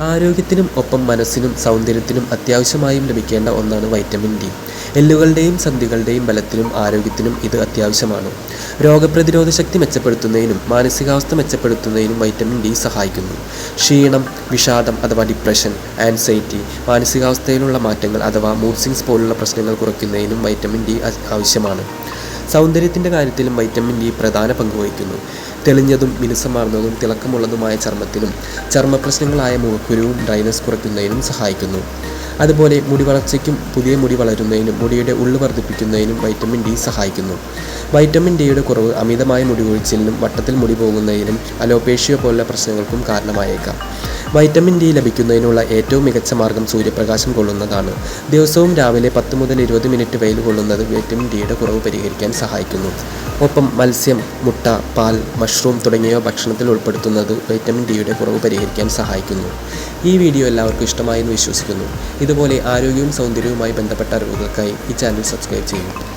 ആരോഗ്യത്തിനും ഒപ്പം മനസ്സിനും സൗന്ദര്യത്തിനും അത്യാവശ്യമായും ലഭിക്കേണ്ട ഒന്നാണ് വൈറ്റമിൻ ഡി. എല്ലുകളുടെയും സന്ധികളുടെയും ബലത്തിനും ആരോഗ്യത്തിനും ഇത് അത്യാവശ്യമാണ്. രോഗപ്രതിരോധ ശക്തി മെച്ചപ്പെടുത്തുന്നതിനും മാനസികാവസ്ഥ മെച്ചപ്പെടുത്തുന്നതിനും വൈറ്റമിൻ ഡി സഹായിക്കുന്നു. ക്ഷീണം വിഷാദം അഥവാ ഡിപ്രഷൻ ആൻസൈറ്റി മാനസികാവസ്ഥയിലുള്ള മാറ്റങ്ങൾ അഥവാ മൂഡ് സിങ്സ് പോലുള്ള പ്രശ്നങ്ങൾ കുറയ്ക്കുന്നതിനും വൈറ്റമിൻ ഡി ആവശ്യമാണ്. സൗന്ദര്യത്തിന്റെ കാര്യത്തിലും വൈറ്റമിൻ ഡി പ്രധാന പങ്ക് വഹിക്കുന്നു. തെളിഞ്ഞതും മിനുസമാർന്നതും തിളക്കമുള്ളതുമായ ചർമ്മത്തിനും ചർമ്മപ്രശ്നങ്ങളായ മുഖക്കുരുവും ഡ്രൈനസ് കുറയ്ക്കുന്നതിനും സഹായിക്കുന്നു. അതുപോലെ മുടി വളർച്ചയ്ക്കും പുതിയ മുടി വളരുന്നതിനും മുടിയുടെ ഉള്ളു വർദ്ധിപ്പിക്കുന്നതിനും വൈറ്റമിൻ ഡി സഹായിക്കുന്നു. വൈറ്റമിൻ ഡിയുടെ കുറവ് അമിതമായ മുടി കൊഴിച്ചിലിനും വട്ടത്തിൽ മുടി പോകുന്നതിനും അലോപേഷ്യ പോലുള്ള പ്രശ്നങ്ങൾക്കും കാരണമായേക്കാം. വൈറ്റമിൻ ഡി ലഭിക്കുന്നതിനുള്ള ഏറ്റവും മികച്ച മാർഗം സൂര്യപ്രകാശം കൊള്ളുന്നതാണ്. ദിവസവും രാവിലെ പത്ത് മുതൽ ഇരുപത് മിനിറ്റ് വെയിൽ കൊള്ളുന്നത് വൈറ്റമിൻ ഡിയുടെ കുറവ് പരിഹരിക്കാൻ സഹായിക്കുന്നു. ഒപ്പം മത്സ്യം മുട്ട പാൽ മഷ്റൂം തുടങ്ങിയവ ഭക്ഷണത്തിൽ ഉൾപ്പെടുത്തുന്നത് വൈറ്റമിൻ ഡിയുടെ കുറവ് പരിഹരിക്കാൻ സഹായിക്കുന്നു. ഈ വീഡിയോ എല്ലാവർക്കും ഇഷ്ടമായെന്ന് വിശ്വസിക്കുന്നു. ഇതുപോലെ ആരോഗ്യവും സൗന്ദര്യവുമായി ബന്ധപ്പെട്ട അറിവുകൾക്കായി ഈ ചാനൽ സബ്സ്ക്രൈബ് ചെയ്യൂ.